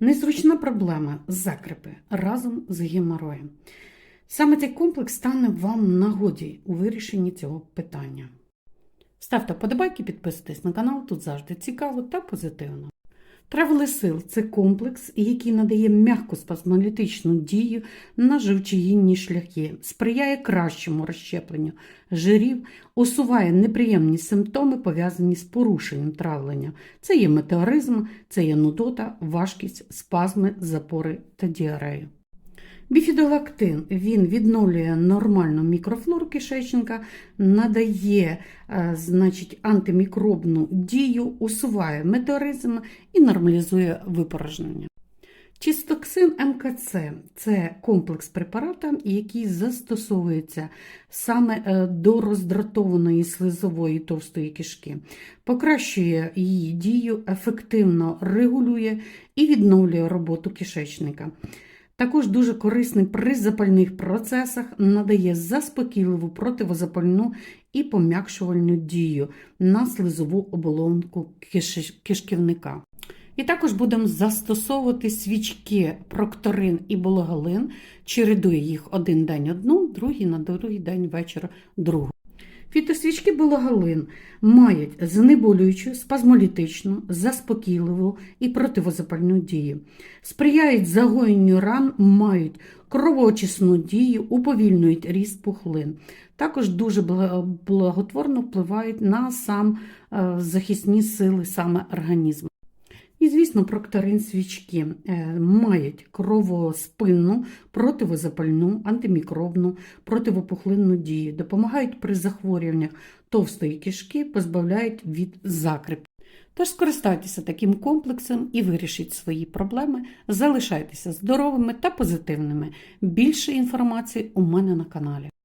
Незручна проблема закрепи разом з геморроєм. Саме цей комплекс стане вам нагоді у вирішенні цього питання. Ставте вподобайки, підписуйтесь на канал, тут завжди цікаво та позитивно. Травлесил це комплекс, який надає м'яку спазмолітичну дію на живчогінні шляхи, сприяє кращому розщепленню жирів, усуває неприємні симптоми, пов'язані з порушенням травлення. Це є метеоризм, це є нудота, важкість, спазми, запори та діарею. Біфідолактин він відновлює нормальну мікрофлору кишечника, надає е, значить, антимікробну дію, усуває метеоризм і нормалізує випорожнення. Чистоксин МКЦ це комплекс препарата, який застосовується саме е, до роздратованої слизової товстої кишки, покращує її дію, ефективно регулює і відновлює роботу кишечника. Також дуже корисний при запальних процесах, надає заспокійливу противозапальну і пом'якшувальну дію на слизову оболонку киш- кишківника. І також будемо застосовувати свічки прокторин і бологалин, чередує їх один день одну, другий на другий день вечора другу. Фітосвічки бологалин мають знеболюючу, спазмолітичну, заспокійливу і противозапальну дію. Сприяють загоєнню ран, мають кровоочисну дію, уповільнюють ріст пухлин. Також дуже благотворно впливають на сам е, захисні сили саме організму. І, звісно, прокторин свічки е, мають кровоспинну, противозапальну, антимікробну, противопухлинну дію, допомагають при захворюваннях товстої кишки, позбавляють від закреп. Тож скористайтеся таким комплексом і вирішіть свої проблеми, залишайтеся здоровими та позитивними. Більше інформації у мене на каналі.